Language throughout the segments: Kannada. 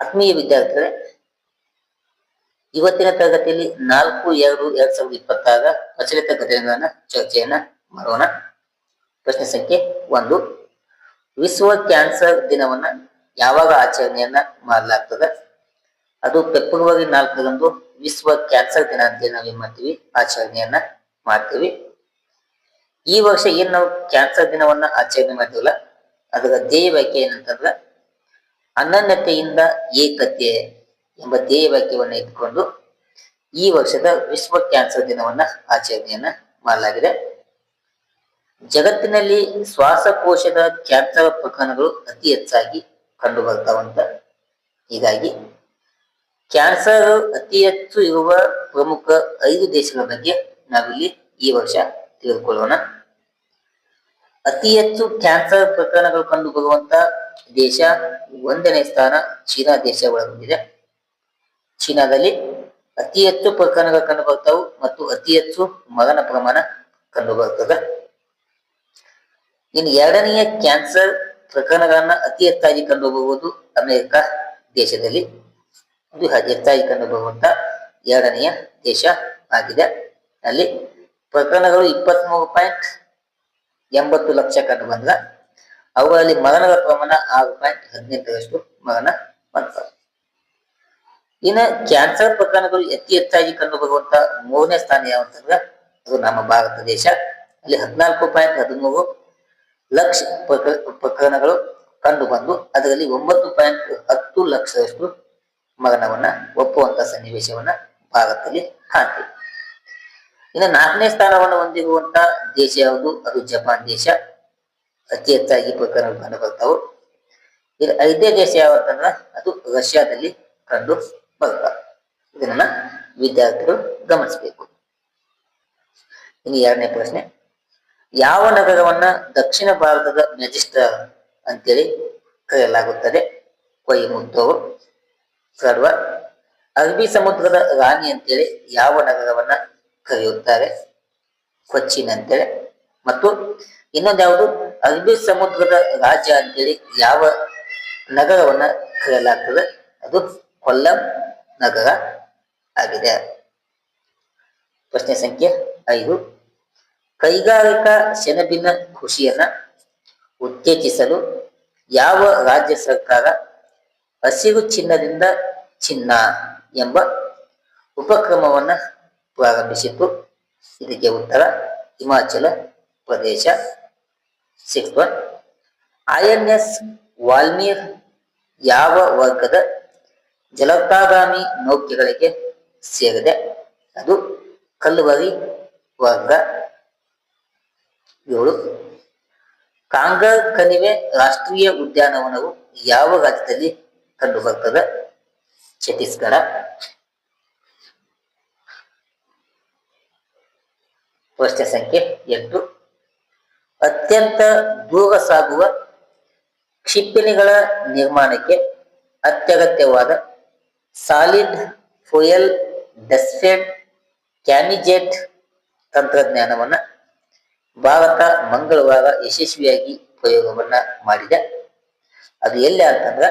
ಆತ್ಮೀಯ ವಿದ್ಯಾರ್ಥಿಗಳೇ, ಇವತ್ತಿನ ತರಗತಿಯಲ್ಲಿ ನಾಲ್ಕು ಎರಡು ಎರಡ್ ಸಾವಿರದ ಇಪ್ಪತ್ತಾರ ಪ್ರಚಲಿತ ಘಟನೆಗಳನ್ನ ಚರ್ಚೆಯನ್ನ ಮಾಡೋಣ. ಪ್ರಶ್ನೆ ಸಂಖ್ಯೆ ಒಂದು, ವಿಶ್ವ ಕ್ಯಾನ್ಸರ್ ದಿನವನ್ನ ಯಾವಾಗ ಆಚರಣೆಯನ್ನ ಮಾಡಲಾಗ್ತದೆ? ಅದು ಫೆಬ್ರವರಿ ನಾಲ್ಕರಂದು ವಿಶ್ವ ಕ್ಯಾನ್ಸರ್ ದಿನ ಅಂತ ನಾವು ಏನ್ ಮಾಡ್ತೀವಿ? ಆಚರಣೆಯನ್ನ ಮಾಡ್ತೀವಿ. ಈ ವರ್ಷ ಏನ್ ನಾವು ಕ್ಯಾನ್ಸರ್ ದಿನವನ್ನ ಆಚರಣೆ ಮಾಡ್ತೀವಲ್ಲ, ಅದರ ಧ್ಯೇಯ ವಾಕ್ಯ ಏನಂತಂದ್ರ ಅನನ್ಯತೆಯಿಂದ ಏಕತೆ ಎಂಬ ಧ್ಯೇಯ ವಾಕ್ಯವನ್ನು ಇಟ್ಕೊಂಡು ಈ ವರ್ಷದ ವಿಶ್ವ ಕ್ಯಾನ್ಸರ್ ದಿನವನ್ನ ಆಚರಣೆಯನ್ನ ಮಾಡಲಾಗಿದೆ. ಜಗತ್ತಿನಲ್ಲಿ ಶ್ವಾಸಕೋಶದ ಕ್ಯಾನ್ಸರ್ ಪ್ರಕರಣಗಳು ಅತಿ ಹೆಚ್ಚಾಗಿ ಕಂಡು ಬರ್ತಾವಂತ ಹೀಗಾಗಿ ಕ್ಯಾನ್ಸರ್ ಅತಿ ಹೆಚ್ಚು ಇರುವ ಪ್ರಮುಖ ಐದು ದೇಶಗಳ ಬಗ್ಗೆ ನಾವಿಲ್ಲಿ ಈ ವರ್ಷ ತಿಳಿದುಕೊಳ್ಳೋಣ. ಅತಿ ಹೆಚ್ಚು ಕ್ಯಾನ್ಸರ್ ಪ್ರಕರಣಗಳು ಕಂಡು ಬರುವಂತ ದೇಶ ಒಂದನೇ ಸ್ಥಾನ ಚೀನಾ ದೇಶ ಒಳಗೊಂಡಿದೆ ಚೀನಾದಲ್ಲಿ ಅತಿ ಹೆಚ್ಚು ಪ್ರಕರಣಗಳು ಕಂಡು ಬರ್ತಾವು ಮತ್ತು ಅತಿ ಹೆಚ್ಚು ಮಗನ ಪ್ರಮಾಣ ಕಂಡು ಬರ್ತದೆ ಇನ್ನು ಎರಡನೆಯ ಕ್ಯಾನ್ಸರ್ ಪ್ರಕರಣಗಳನ್ನ ಅತಿ ಹೆಚ್ಚಾಗಿ ಕಂಡು ಬರುವುದು ಅಮೆರಿಕ ದೇಶದಲ್ಲಿ. ಇದು ಹೆಚ್ಚಾಗಿ ಕಂಡು ಬರುವಂತ ಎರಡನೆಯ ದೇಶ ಆಗಿದೆ. ಅಲ್ಲಿ ಪ್ರಕರಣಗಳು ಇಪ್ಪತ್ಮೂರು ಪಾಯಿಂಟ್ ಎಂಬತ್ತು ಲಕ್ಷ ಕಂಡು ಬಂದ್ರ ಅವುಗಳಲ್ಲಿ ಮರಣದ ಪ್ರಮಾಣ ಆರು ಪಾಯಿಂಟ್ ಹದಿನೆಂಟರಷ್ಟು ಮರಣ ಮಾಡ್ತಾರೆ ಇನ್ನು ಕ್ಯಾನ್ಸರ್ ಪ್ರಕರಣಗಳು ಅತಿ ಹೆಚ್ಚಾಗಿ ಕಂಡು ಬರುವಂತ ಮೂರನೇ ಸ್ಥಾನ ಯಾವಂತಂದ್ರೆ ಅದು ನಮ್ಮ ಭಾರತ ದೇಶ. ಅಲ್ಲಿ ಹದಿನಾಲ್ಕು ಪಾಯಿಂಟ್ ಹದಿಮೂರು ಲಕ್ಷ ಪ್ರಕ- ಪ್ರಕರಣಗಳು ಕಂಡು ಬಂದು ಅದರಲ್ಲಿ ಒಂಬತ್ತು ಪಾಯಿಂಟ್ ಹತ್ತು ಲಕ್ಷದಷ್ಟು ಮರಣವನ್ನ ಒಪ್ಪುವಂತ ಸನ್ನಿವೇಶವನ್ನ ಭಾರತದಲ್ಲಿ ಹಾಕಿ. ಇನ್ನು ನಾಲ್ಕನೇ ಸ್ಥಾನವನ್ನು ಹೊಂದಿರುವಂತಹ ದೇಶ ಯಾವುದು? ಅದು ಜಪಾನ್ ದೇಶ. ಅತಿ ಹೆಚ್ಚಾಗಿ ಪ್ರಕರಣಗಳು ಕಂಡು ಬರ್ತಾವು. ಇನ್ನು ಐದನೇ ದೇಶ ಯಾವತ್ತಂದ್ರ ಅದು ರಷ್ಯಾದಲ್ಲಿ ಕಂಡು ಬರ್ತಾವ ಇದನ್ನ ವಿದ್ಯಾರ್ಥಿಗಳು ಗಮನಿಸಬೇಕು. ಇನ್ನು ಎರಡನೇ ಪ್ರಶ್ನೆ, ಯಾವ ನಗರವನ್ನ ದಕ್ಷಿಣ ಭಾರತದ ಮೆಜಿಸ್ಟ್ರಾರ್ ಅಂತೇಳಿ ಕರೆಯಲಾಗುತ್ತದೆ? ಕೊಯಿಮುತ್ತೂರು ಸರ್ವ ಅರಬ್ಬಿ ಸಮುದ್ರದ ರಾಣಿ ಅಂತೇಳಿ ಯಾವ ನಗರವನ್ನ ಕರೆಯುತ್ತಾರೆ? ಕೊಚ್ಚಿನ್ ಅಂತೇಳಿ. ಮತ್ತು ಇನ್ನೊಂದು ಯಾವುದು? ಅರಬ್ಬಿ ಸಮುದ್ರದ ರಾಜ್ಯ ಅಂತೇಳಿ ಯಾವ ನಗರವನ್ನ ಕರೆಯಲಾಗ್ತದೆ? ಅದು ಕೊಲ್ಲಂ ನಗರ ಆಗಿದೆ. ಪ್ರಶ್ನೆ ಸಂಖ್ಯೆ ಐದು. ಕೈಗಾರಿಕಾ ಸೆಣಬಿನ ಕೃಷಿಯನ್ನ ಉತ್ತೇಜಿಸಲು ಯಾವ ರಾಜ್ಯ ಸರ್ಕಾರ ಹಸಿರು ಚಿನ್ನದಿಂದ ಚಿನ್ನ ಎಂಬ ಉಪಕ್ರಮವನ್ನ ಪ್ರಾರಂಭಿಸಿತು ಇದಕ್ಕೆ ಉತ್ತರ Himachal Pradesh. Six I N S, ವಾಲ್ಮೀರ್, ಯಾವ ವರ್ಗದ ಜಲಪ್ರಾಗಾಮಿ ನೌಕೆಗಳಿಗೆ ಸೇರಿದೆ? ಅದು ಕಲ್ಲುವರಿ ವರ್ಗ. ಏಳು ಕಾಂಗರ್ ಕಣಿವೆ ರಾಷ್ಟ್ರೀಯ ಉದ್ಯಾನವನವು ಯಾವ ರಾಜ್ಯದಲ್ಲಿ ಕಂಡುಬರ್ತದೆ? ಛತ್ತೀಸ್ಗಢ. ಪ್ರಶ್ನೆ ಸಂಖ್ಯೆ ಎಂಟು ಅತ್ಯಂತ ದೂರ ಕ್ಷಿಪಣಿಗಳ ನಿರ್ಮಾಣಕ್ಕೆ ಅತ್ಯಗತ್ಯವಾದ ಸಾಲಿಡ್ ಫುಯಲ್ ಡೆಸ್ಫೆಡ್ ಕ್ಯಾನಿಜೆಟ್ ತಂತ್ರಜ್ಞಾನವನ್ನ ಭಾರತ ಮಂಗಳವಾರ ಯಶಸ್ವಿಯಾಗಿ ಪ್ರಯೋಗವನ್ನ ಮಾಡಿದೆ. ಅದು ಎಲ್ಲಿ ಅಂತಂದ್ರೆ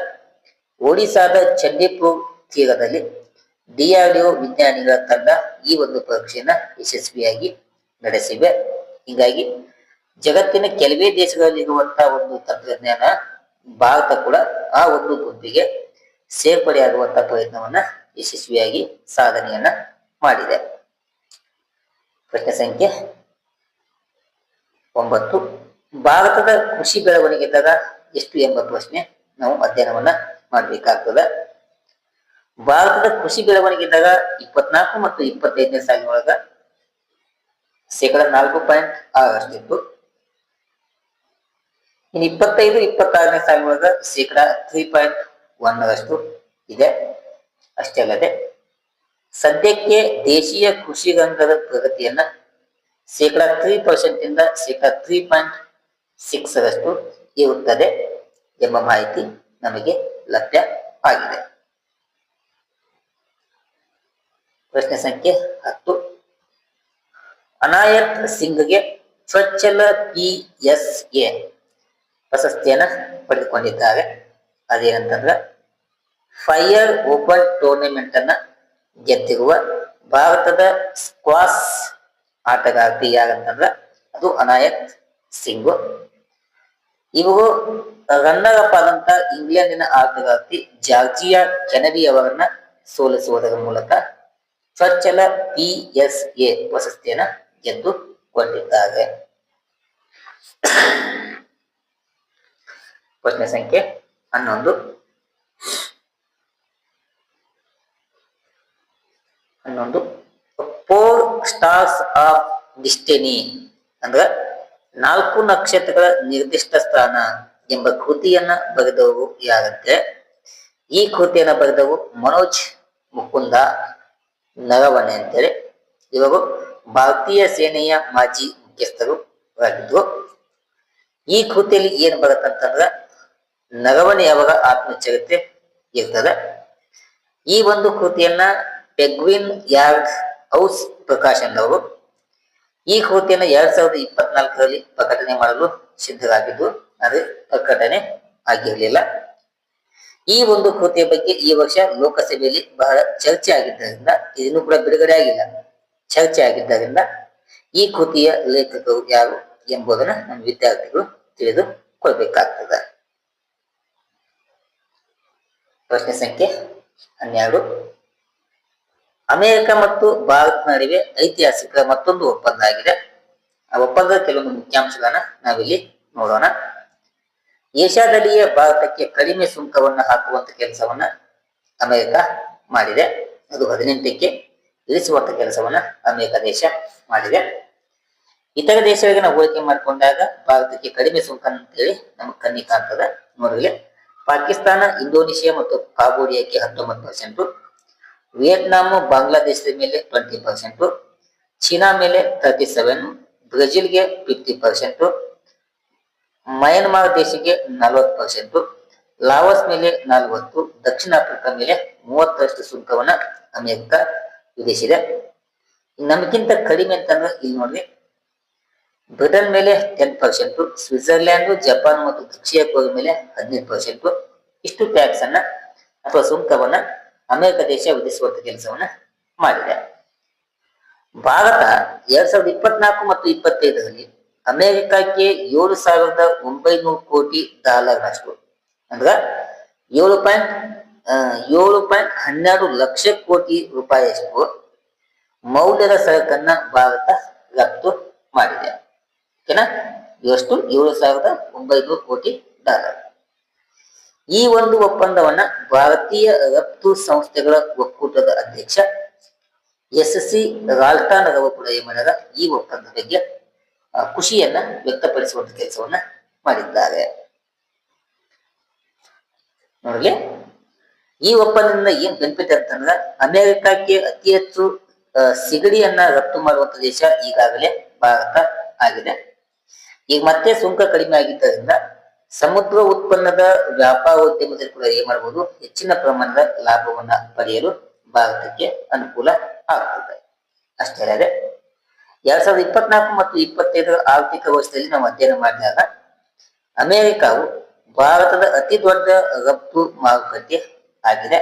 ಒಡಿಶಾದ ಚಂಡೀಪುರ್ ತೀರದಲ್ಲಿ ಡಿಆರ್ಡಿಒ ವಿಜ್ಞಾನಿಗಳ ತಂಡ ಈ ಒಂದು ಪರೀಕ್ಷೆಯನ್ನ ಯಶಸ್ವಿಯಾಗಿ ನಡೆಸಿವೆ. ಹೀಗಾಗಿ ಜಗತ್ತಿನ ಕೆಲವೇ ದೇಶಗಳಲ್ಲಿರುವಂತಹ ಒಂದು ತಂತ್ರಜ್ಞಾನ ಭಾರತ ಕೂಡ ಆ ಒಂದು ಗುಂಪಿಗೆ ಸೇರ್ಪಡೆಯಾಗುವಂತ ಪ್ರಯತ್ನವನ್ನ ಯಶಸ್ವಿಯಾಗಿ ಸಾಧನೆಯನ್ನ ಮಾಡಿದೆ. ಪ್ರಶ್ನೆ ಸಂಖ್ಯೆ ಒಂಬತ್ತು. ಭಾರತದ ಕೃಷಿ ಬೆಳವಣಿಗೆ ದರ ಎಷ್ಟು ಎಂಬ ಪ್ರಶ್ನೆ ನಾವು ಅಧ್ಯಯನವನ್ನ ಮಾಡಬೇಕಾಗ್ತದೆ. ಭಾರತದ ಕೃಷಿ ಬೆಳವಣಿಗೆ ದರ ಇಪ್ಪತ್ನಾಲ್ಕು ಮತ್ತು ಇಪ್ಪತ್ತೈದನೇ ಸಾಲಿನೊಳಗ ಶೇಕಡ ನಾಲ್ಕು ಪಾಯಿಂಟ್ ಆರಷ್ಟಿತ್ತು ಇನ್ನು ಇಪ್ಪತ್ತೈದು, ಇಪ್ಪತ್ತಾರನೇ ಸಾಲಿನೊಳಗ ಶೇಕಡ ತ್ರೀ ಪಾಯಿಂಟ್ ಒನ್ನರಷ್ಟು ಇದೆ. ಅಷ್ಟೇ ಅಲ್ಲದೆ ಸದ್ಯಕ್ಕೆ ದೇಶೀಯ ಕೃಷಿ ರಂಗದ ಪ್ರಗತಿಯನ್ನ ಶೇಕಡ ತ್ರೀ ಪರ್ಸೆಂಟ್ ಇಂದ ಶೇಕಡ ತ್ರೀ ಪಾಯಿಂಟ್ ಸಿಕ್ಸ್ ರಷ್ಟು ಇರುತ್ತದೆ ಎಂಬ ಮಾಹಿತಿ ನಮಗೆ ಲಭ್ಯ ಆಗಿದೆ. ಪ್ರಶ್ನೆ ಸಂಖ್ಯೆ ಹತ್ತು. ಅನಾಯತ್ ಸಿಂಗ್ಗೆ ಸ್ವಚ್ಛಲ ಪಿ ಎಸ್ ಎ ಪ್ರಶಸ್ತಿಯನ್ನ ಪಡೆದುಕೊಂಡಿದ್ದಾರೆ. ಅದೇನಂತಂದ್ರ ಫೈರ್ ಓಪನ್ ಟೂರ್ನಿಮೆಂಟ್ ಅನ್ನ ಗೆದ್ದಿರುವ ಭಾರತದ ಸ್ಕ್ವಾಸ್ ಆಟಗಾರ್ತಿ ಯಾರಂತಂದ್ರ, ಅದು ಅನಾಯತ್ ಸಿಂಗು. ಇವರು ರನ್ನರ್ ಅಪ್ ಆದಂತ ಇಂಗ್ಲೆಂಡಿನ ಆಟಗಾರ್ತಿ ಜಾರ್ಜಿಯಾ ಕೆನಡಿ ಅವರನ್ನ ಸೋಲಿಸುವುದರ ಮೂಲಕ ಚೊಚ್ಚಲ ಪಿ ಎಸ್ ಎ ಪ್ರಶಸ್ತಿಯನ್ನ ಗೆದ್ದುಕೊಂಡಿದ್ದಾರೆ. ಪ್ರಶ್ನೆ ಸಂಖ್ಯೆ ಹನ್ನೊಂದು. ಹನ್ನೊಂದು. ಫೋರ್ ಸ್ಟಾರ್ಸ್ ಆಫ್ ಡಿಸ್ಟಿನಿ ಅಂದ್ರ ನಾಲ್ಕು ನಕ್ಷತ್ರಗಳ ನಿರ್ದಿಷ್ಟ ಸ್ಥಾನ ಎಂಬ ಕೃತಿಯನ್ನ ಬರೆದವರು ಯಾರಂದ್ರೆ? ಈ ಕೃತಿಯನ್ನ ಬರೆದವರು ಮನೋಜ್ ಮುಕುಂದ ನರವಣೆ ಅಂತೇಳಿ. ಇವರು ಭಾರತೀಯ ಸೇನೆಯ ಮಾಜಿ ಮುಖ್ಯಸ್ಥರು ಆಗಿದ್ರು ಈ ಕೃತಿಯಲ್ಲಿ ಏನ್ ಬರುತ್ತಂತಂದ್ರ ನರವಣೆಯವರ ಆತ್ಮಚರಿತೆ ಇರ್ತದೆ. ಈ ಒಂದು ಕೃತಿಯನ್ನ ಪೆಗ್ವಿನ್ ಯಾರ್ಡ್ ಹೌಸ್ ಪ್ರಕಾಶನದವರು ಈ ಕೃತಿಯನ್ನು ಎರಡ್ ಸಾವಿರದ ಇಪ್ಪತ್ನಾಲ್ಕರಲ್ಲಿ ಪ್ರಕಟಣೆ ಮಾಡಲು ಸಿದ್ಧರಾಗಿದ್ದು, ಅದು ಪ್ರಕಟಣೆ ಆಗಿರಲಿಲ್ಲ. ಈ ಒಂದು ಕೃತಿಯ ಬಗ್ಗೆ ಈ ವರ್ಷ ಲೋಕಸಭೆಯಲ್ಲಿ ಬಹಳ ಚರ್ಚೆ ಆಗಿದ್ದರಿಂದ, ಇದನ್ನು ಕೂಡ ಬಿಡುಗಡೆ ಆಗಿಲ್ಲ. ಚರ್ಚೆ ಆಗಿದ್ದರಿಂದ ಈ ಕೃತಿಯ ಲೇಖಕರು ಯಾರು ಎಂಬುದನ್ನು ನಮ್ಮ ವಿದ್ಯಾರ್ಥಿಗಳು ತಿಳಿದುಕೊಳ್ಬೇಕಾಗ್ತದೆ. ಪ್ರಶ್ನೆ ಸಂಖ್ಯೆ ಹನ್ನೆರಡು. ಅಮೆರಿಕ ಮತ್ತು ಭಾರತ ನಡುವೆ ಐತಿಹಾಸಿಕ ಮತ್ತೊಂದು ಒಪ್ಪಂದ ಆಗಿದೆ. ಆ ಒಪ್ಪಂದದ ಕೆಲವೊಂದು ಮುಖ್ಯಾಂಶಗಳನ್ನ ನಾವಿಲ್ಲಿ ನೋಡೋಣ. ಏಷ್ಯಾದಲ್ಲಿಯೇ ಭಾರತಕ್ಕೆ ಕಡಿಮೆ ಸುಂಕವನ್ನ ಹಾಕುವಂತ ಕೆಲಸವನ್ನ ಅಮೆರಿಕ ಮಾಡಿದೆ. ಅದು ಹದಿನೆಂಟಕ್ಕೆ ಇಳಿಸುವಂತ ಕೆಲಸವನ್ನ ಅಮೆರಿಕ ದೇಶ ಮಾಡಿದೆ. ಇತರ ದೇಶಗಳಿಗೆ ನಾವು ಹೋಲಿಕೆ ಮಾಡಿಕೊಂಡಾಗ ಭಾರತಕ್ಕೆ ಕಡಿಮೆ ಸುಂಕ ಅಂತೇಳಿ ನಮಗೆ ಕಣ್ಣಿ ಕಾಣ್ತದ. ನೋಡಲಿ ಪಾಕಿಸ್ತಾನ, ಇಂಡೋನೇಷಿಯಾ ಮತ್ತು ಕಾಬೋಡಿಯಾಕ್ಕೆ ಹತ್ತೊಂಬತ್ತು ಪರ್ಸೆಂಟ್ ವಿಯೆಟ್ನಾಂ, ಬಾಂಗ್ಲಾದೇಶದ ಮೇಲೆ ಟ್ವೆಂಟಿ ಪರ್ಸೆಂಟ್ ಚೀನಾ ಮೇಲೆ ತರ್ಟಿ ಸೆವೆನ್ ಬ್ರೆಜಿಲ್ಗೆ ಫಿಫ್ಟಿ ಪರ್ಸೆಂಟ್ ಮಯನ್ಮಾರ್ ದೇಶಕ್ಕೆ ನಲವತ್ತು ಪರ್ಸೆಂಟ್ ಲಾವಸ್ ಮೇಲೆ ನಲವತ್ತು, ದಕ್ಷಿಣ ಆಫ್ರಿಕಾ ಮೇಲೆ ಮೂವತ್ತರಷ್ಟು ಸುಂಕವನ್ನ ಅಮೆರಿಕ ವಿಧಿಸಿದೆ. ನಮಗಿಂತ ಕಡಿಮೆ ಅಂತಂದ್ರೆ ಇಲ್ಲಿ ನೋಡ್ರಿ ಬ್ರಿಟನ್ ಮೇಲೆ ಟೆನ್ ಪರ್ಸೆಂಟ್ ಸ್ವಿಟ್ಜರ್ಲ್ಯಾಂಡ್, ಜಪಾನ್ ಮತ್ತು ದಕ್ಷಿಣ ಕೊರಿಯಾ ಮೇಲೆ ಹದಿನೈದು ಪರ್ಸೆಂಟ್ ಇಷ್ಟು ಟ್ಯಾಕ್ಸ್ ಅನ್ನ ಅಥವಾ ಸುಂಕವನ್ನ ಅಮೆರಿಕ ದೇಶ ವಿಧಿಸುವಂತ ಕೆಲಸವನ್ನ ಮಾಡಿದೆ. ಭಾರತ ಎರಡ್ ಸಾವಿರದ ಇಪ್ಪತ್ನಾಲ್ಕು ಮತ್ತು ಇಪ್ಪತ್ತೈದರಲ್ಲಿ ಅಮೆರಿಕಕ್ಕೆ ಏಳು ಸಾವಿರದ ಒಂಬೈನೂರು ಕೋಟಿ ಡಾಲರ್ ಅಷ್ಟು ಅಂದ್ರ ಏಳು ಪಾಯಿಂಟ್ ಏಳು ಪಾಯಿಂಟ್ ಹನ್ನೆರಡು ಲಕ್ಷ ಕೋಟಿ ರೂಪಾಯಿಯಷ್ಟು ಮೌಲ್ಯದ ಸರಕನ್ನ ಭಾರತ ರಫ್ತು ಎಷ್ಟು ಏಳು ಸಾವಿರದ ಒಂಬೈನೂರು ಕೋಟಿ ಡಾಲರ್. ಈ ಒಂದು ಒಪ್ಪಂದವನ್ನ ಭಾರತೀಯ ರಫ್ತು ಸಂಸ್ಥೆಗಳ ಒಕ್ಕೂಟದ ಅಧ್ಯಕ್ಷ ಎಸ್ ಸಿ ರಾಲ್ಟಾನ್ ರವರು ಕೂಡ ಈ ಒಪ್ಪಂದ ಬಗ್ಗೆ ಖುಷಿಯನ್ನ ವ್ಯಕ್ತಪಡಿಸುವಂತ ಕೆಲಸವನ್ನ ಮಾಡಿದ್ದಾರೆ. ನೋಡಿ ಈ ಒಪ್ಪಂದದಿಂದ ಏನ್ ಬೆನಿಫಿಟ್ ಅಂತಂದ್ರ ಅಮೆರಿಕಕ್ಕೆ ಅತಿ ಹೆಚ್ಚು ಸಿಗಡಿಯನ್ನ ರಫ್ತು ಮಾಡುವಂತ ದೇಶ ಈಗಾಗಲೇ ಭಾರತ ಆಗಿದೆ. ಈಗ ಮತ್ತೆ ಸುಂಕ ಕಡಿಮೆ ಆಗಿದ್ದರಿಂದ ಸಮುದ್ರ ಉತ್ಪನ್ನದ ವ್ಯಾಪಾರೋದ್ಯಮದಲ್ಲಿ ಕೂಡ ಏನ್ ಮಾಡಬಹುದು ಹೆಚ್ಚಿನ ಪ್ರಮಾಣದ ಲಾಭವನ್ನ ಪಡೆಯಲು ಭಾರತಕ್ಕೆ ಅನುಕೂಲ ಆಗ್ತದೆ. ಅಷ್ಟೇ ಅಲ್ಲದೆ ಎರಡ್ ಸಾವಿರದ ಇಪ್ಪತ್ನಾಲ್ಕು ಮತ್ತು ಇಪ್ಪತ್ತೈದರ ಆರ್ಥಿಕ ವರ್ಷದಲ್ಲಿ ನಾವು ಅಧ್ಯಯನ ಮಾಡಿದಾಗ ಅಮೆರಿಕವು ಭಾರತದ ಅತಿ ದೊಡ್ಡ ರಫ್ತು ಮಾರುಕಟ್ಟೆ ಆಗಿದೆ.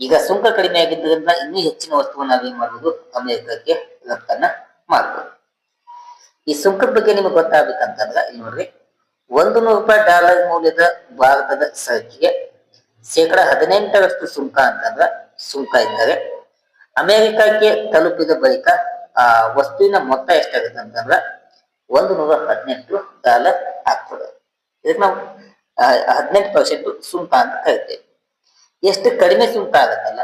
ಈಗ ಸುಂಕ ಕಡಿಮೆ ಆಗಿದ್ದರಿಂದ ಇನ್ನೂ ಹೆಚ್ಚಿನ ವಸ್ತುವನ್ನು ನಾವೇನ್ ಮಾಡಬಹುದು ಅಮೆರಿಕಕ್ಕೆ ರಫ್ತನ್ನ ಮಾಡಬಹುದು ಈ ಸುಂಕದ ಬಗ್ಗೆ ನಿಮಗೆ ಗೊತ್ತಾಗ್ಬೇಕಂತಂದ್ರ, ಇಲ್ಲಿ ನೋಡ್ರಿ, ಒಂದು ನೂರು ರೂಪಾಯಿ ಡಾಲರ್ ಮೌಲ್ಯದ ಭಾರತದ ಸರಕಿಗೆ ಶೇಕಡ ಹದಿನೆಂಟರಷ್ಟು ಸುಂಕ ಅಂತಂದ್ರ, ಸುಂಕ ಇದ್ದಾರೆ, ಅಮೆರಿಕಕ್ಕೆ ತಲುಪಿದ ಬಳಿಕ ಆ ವಸ್ತುವಿನ ಮೊತ್ತ ಎಷ್ಟಾಗುತ್ತೆ ಅಂತಂದ್ರ, ಒಂದು ನೂರ ಹದಿನೆಂಟು ಡಾಲರ್ ಆಗ್ತದೆ. ಇದಕ್ಕೆ ನಾವು ಹದಿನೆಂಟು ಪರ್ಸೆಂಟ್ ಸುಂಕ ಅಂತ ಕರಿತೇವೆ. ಎಷ್ಟು ಕಡಿಮೆ ಸುಂಕ ಆಗುತ್ತಲ್ಲ,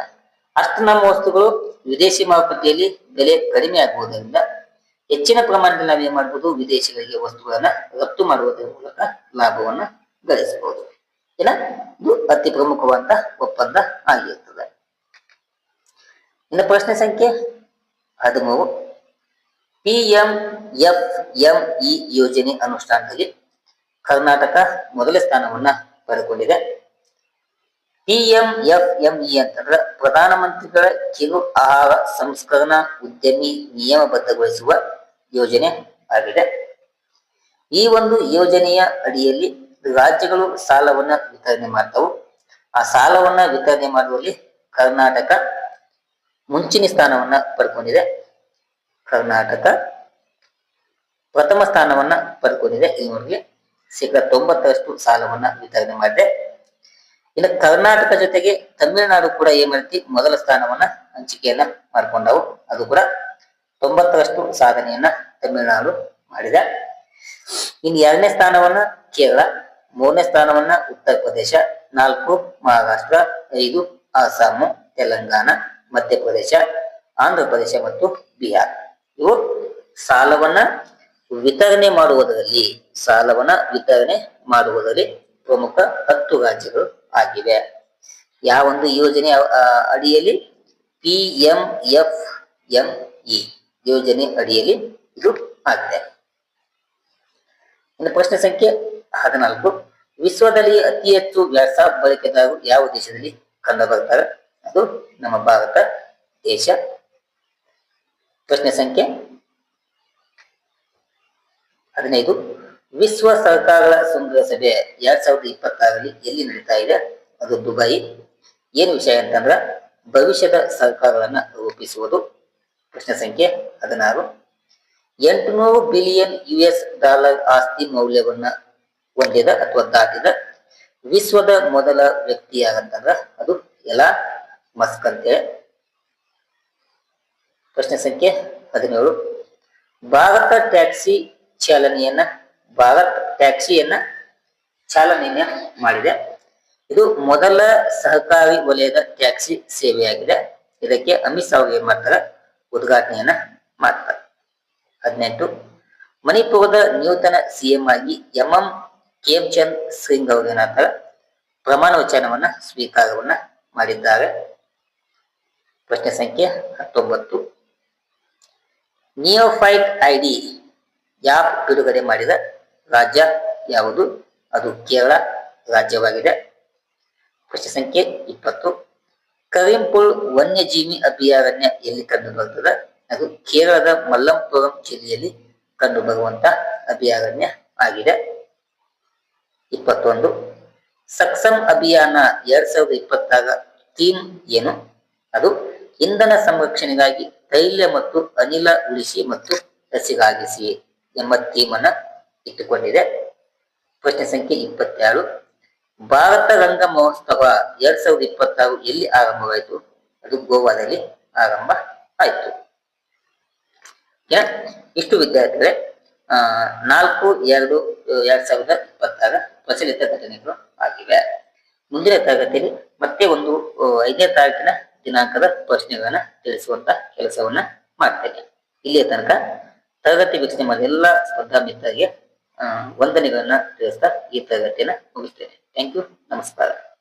ಅಷ್ಟು ನಮ್ಮ ವಸ್ತುಗಳು ವಿದೇಶಿ ಮಾರುಕಟ್ಟೆಯಲ್ಲಿ ಬೆಲೆ ಕಡಿಮೆ ಆಗುವುದರಿಂದ ಹೆಚ್ಚಿನ ಪ್ರಮಾಣದಲ್ಲಿ ನಾವು ಏನ್ ಮಾಡ್ಬೋದು, ವಿದೇಶಗಳಿಗೆ ವಸ್ತುಗಳನ್ನ ರಫ್ತು ಮಾಡುವುದರ ಮೂಲಕ ಲಾಭವನ್ನ ಗಳಿಸಬಹುದು ಏನ? ಇದು ಅತಿ ಪ್ರಮುಖವಾದ ಒಪ್ಪಂದ ಆಗಿರ್ತದೆ. ಇನ್ನು ಪ್ರಶ್ನೆ ಸಂಖ್ಯೆ ಹದಿಮೂರು. P M F M E ಯೋಜನೆ ಅನುಷ್ಠಾನದಲ್ಲಿ ಕರ್ನಾಟಕ ಮೊದಲ ಸ್ಥಾನವನ್ನ ಪಡೆದುಕೊಂಡಿದೆ. P M F M E ಅಂತಂದ್ರೆ ಪ್ರಧಾನಮಂತ್ರಿಗಳ ಕಿರು ಆಹಾರ ಸಂಸ್ಕರಣಾ ಉದ್ಯಮಿ ನಿಯಮಬದ್ಧಗೊಳಿಸುವ ಯೋಜನೆ ಆಗಿದೆ. ಈ ಒಂದು ಯೋಜನೆಯ ಅಡಿಯಲ್ಲಿ ರಾಜ್ಯಗಳು ಸಾಲವನ್ನ ವಿತರಣೆ ಮಾಡ್ತವು. ಆ ಸಾಲವನ್ನ ವಿತರಣೆ ಮಾಡುವಲ್ಲಿ ಕರ್ನಾಟಕ ಮುಂಚಿನ ಸ್ಥಾನವನ್ನ ಪಡ್ಕೊಂಡಿದೆ. ಕರ್ನಾಟಕ ಪ್ರಥಮ ಸ್ಥಾನವನ್ನ ಪಡ್ಕೊಂಡಿದೆ. ಇಲ್ಲಿವರೆಗೆ ಶೇಕಡ ತೊಂಬತ್ತರಷ್ಟು ಸಾಲವನ್ನ ವಿತರಣೆ ಮಾಡಿದೆ. ಇನ್ನು ಕರ್ನಾಟಕ ಜೊತೆಗೆ ತಮಿಳುನಾಡು ಕೂಡ ಏನ್ ಮಾಡ್ತಿ? ಮೊದಲ ಸ್ಥಾನವನ್ನ ಹಂಚಿಕೆಯನ್ನ ಮಾಡ್ಕೊಂಡವು. ಅದು ಕೂಡ ತೊಂಬತ್ತರಷ್ಟು ಸಾಧನೆಯನ್ನ ತಮಿಳುನಾಡು ಮಾಡಿದೆ. ಇನ್ನು ಎರಡನೇ ಸ್ಥಾನವನ್ನ ಕೇರಳ, ಮೂರನೇ ಸ್ಥಾನವನ್ನ ಉತ್ತರ ಪ್ರದೇಶ, ನಾಲ್ಕು ಮಹಾರಾಷ್ಟ್ರ, ಐದು ಅಸ್ಸಾಂ, ತೆಲಂಗಾಣ ಮಧ್ಯಪ್ರದೇಶ ಆಂಧ್ರ ಪ್ರದೇಶ ಮತ್ತು ಬಿಹಾರ್. ಇವು ಸಾಲವನ್ನ ವಿತರಣೆ ಮಾಡುವುದರಲ್ಲಿ, ಸಾಲವನ್ನ ವಿತರಣೆ ಮಾಡುವುದರಲ್ಲಿ ಪ್ರಮುಖ ಹತ್ತು ರಾಜ್ಯಗಳು ಆಗಿವೆ. ಯಾವೊಂದು ಯೋಜನೆ ಅಡಿಯಲ್ಲಿ? P, M, F, M, E. ಯೋಜನೆ ಅಡಿಯಲ್ಲಿ ಇದು ಆಗಿದೆ. ಇನ್ನು ಪ್ರಶ್ನೆ ಸಂಖ್ಯೆ ಹದಿನಾಲ್ಕು. ವಿಶ್ವದಲ್ಲಿ ಅತಿ ಹೆಚ್ಚು ವ್ಯಾಟ್ಸಾಪ್ ಬಳಕೆದಾರರು ಯಾವ ದೇಶದಲ್ಲಿ ಕಂಡು ಬರ್ತಾರೆ? ಅದು ನಮ್ಮ ಭಾರತ, ದೇಶ. ಪ್ರಶ್ನೆ ಸಂಖ್ಯೆ ಹದಿನೈದು. ವಿಶ್ವ ಸರ್ಕಾರಗಳ ಶೃಂಗಸಭೆ ಎರಡ್ ಸಾವಿರದ ಇಪ್ಪತ್ತಾರಲ್ಲಿ ಎಲ್ಲಿ ನಡೀತಾ ಇದೆ? ಅದು ದುಬೈ. ಏನು ವಿಷಯ ಅಂತಂದ್ರ ಭವಿಷ್ಯದ ಸರ್ಕಾರಗಳನ್ನ ರೂಪಿಸುವುದು. ಪ್ರಶ್ನೆ ಸಂಖ್ಯೆ ಹದಿನಾರು. ಎಂಟುನೂರು ಬಿಲಿಯನ್ ಯು ಎಸ್ ಡಾಲರ್ ಆಸ್ತಿ ಮೌಲ್ಯವನ್ನ ಹೊಂದಿದ ಅಥವಾ ದಾಟಿದ ವಿಶ್ವದ ಮೊದಲ ವ್ಯಕ್ತಿ ಅದು ಎಲಾ ಮಸ್ಕ್ ಅಂತೇಳಿ. ಪ್ರಶ್ನೆ ಸಂಖ್ಯೆ ಹದಿನೇಳು. ಭಾರತ ಟ್ಯಾಕ್ಸಿ ಚಾಲನೆಯನ್ನ, ಭಾರತ್ ಟ್ಯಾಕ್ಸಿಯನ್ನ ಚಾಲನೆಯನ್ನ ಮಾಡಿದೆ. ಇದು ಮೊದಲ ಸಹಕಾರಿ ವಲಯದ ಟ್ಯಾಕ್ಸಿ ಸೇವೆಯಾಗಿದೆ. ಇದಕ್ಕೆ ಅಮಿತ್ ಶಾ ಅವ್ರು ಏನ್ ಮಾಡ್ತಾರೆ? ಉದ್ಘಾಟನೆಯನ್ನ ಮಾಡ್ತಾರೆ. ಹದಿನೆಂಟು, ಮಣಿಪುರದ ನೂತನ ಸಿಎಂ ಆಗಿ ಎಂ ಎಂ ಖೇಮ್ಚಂದ್ ಸಿಂಗ್ ಅವರು ಏನಾಗ್ತಾರೆ? ಪ್ರಮಾಣ ವಚನವನ್ನ, ಸ್ವೀಕಾರವನ್ನ ಮಾಡಿದ್ದಾರೆ. ಪ್ರಶ್ನೆ ಸಂಖ್ಯೆ ಹತ್ತೊಂಬತ್ತು. ನಿಯೋಫೈಟ್ ಐಡಿ ಯಾಪ್ ಬಿಡುಗಡೆ ಮಾಡಿದ ರಾಜ್ಯ ಯಾವುದು? ಅದು ಕೇರಳ ರಾಜ್ಯವಾಗಿದೆ. ಪ್ರಶ್ನೆ ಸಂಖ್ಯೆ ಇಪ್ಪತ್ತು. ಕರೀಂಪುರ್ ವನ್ಯಜೀವಿ ಅಭಯಾರಣ್ಯ ಎಲ್ಲಿ ಕಂಡು ಬರ್ತದೆ ಅದು ಕೇರಳದ ಮಲ್ಲಂಪುರಂ ಜಿಲ್ಲೆಯಲ್ಲಿ ಕಂಡು ಬರುವಂತ ಅಭಯಾರಣ್ಯ ಆಗಿದೆ. ಇಪ್ಪತ್ತೊಂದು. ಸಕ್ಸಮ್ ಅಭಿಯಾನ ಎರಡ್ ಸಾವಿರದ ಇಪ್ಪತ್ತಾರ ಥೀಮ್ ಏನು? ಅದು ಇಂಧನ ಸಂರಕ್ಷಣೆಗಾಗಿ ತೈಲ ಮತ್ತು ಅನಿಲ ಉಳಿಸಿ ಮತ್ತು ಹಸಿಗಾಗಿಸಿ ಎಂಬ ಥೀಮ್ ಅನ್ನ ಇಟ್ಟುಕೊಂಡಿದೆ. ಪ್ರಶ್ನೆ ಸಂಖ್ಯೆ ಇಪ್ಪತ್ತೆರಡು ಭಾರತ ರಂಗ ಮಹೋತ್ಸವ ಎರಡ್ ಸಾವಿರದ ಇಪ್ಪತ್ತಾರು ಎಲ್ಲಿ ಆರಂಭವಾಯಿತು? ಅದು ಗೋವಾದಲ್ಲಿ ಆರಂಭ ಆಯಿತು. ಇಷ್ಟು ವಿದ್ಯಾರ್ಥಿಗಳ ನಾಲ್ಕು, ಎರಡು, ಎರಡ್ ಸಾವಿರದ ಇಪ್ಪತ್ತಾರ ಪ್ರಚಲಿತ ಘಟನೆಗಳು ಆಗಿವೆ. ಮುಂದಿನ ತರಗತಿಯಲ್ಲಿ ಮತ್ತೆ ಒಂದು ಐದನೇ ತಾರೀಕಿನ ದಿನಾಂಕದ ಪ್ರಶ್ನೆಗಳನ್ನ ತಿಳಿಸುವಂತ ಕೆಲಸವನ್ನ ಮಾಡ್ತೇನೆ. ಇಲ್ಲಿಯ ತನಕ ತರಗತಿ ವೀಕ್ಷಣೆ ಮಾಡಿದ ಎಲ್ಲ ಸ್ಪರ್ಧಾ ಮಿತ್ರರಿಗೆ ವಂದನೆಗಳನ್ನ ತಿಳಿಸ್ತಾ ಈ ತರಗತಿಯನ್ನ ಮುಗಿಸ್ತೇನೆ. ಥ್ಯಾಂಕ್ ಯು ನಮಸ್ಕಾರ.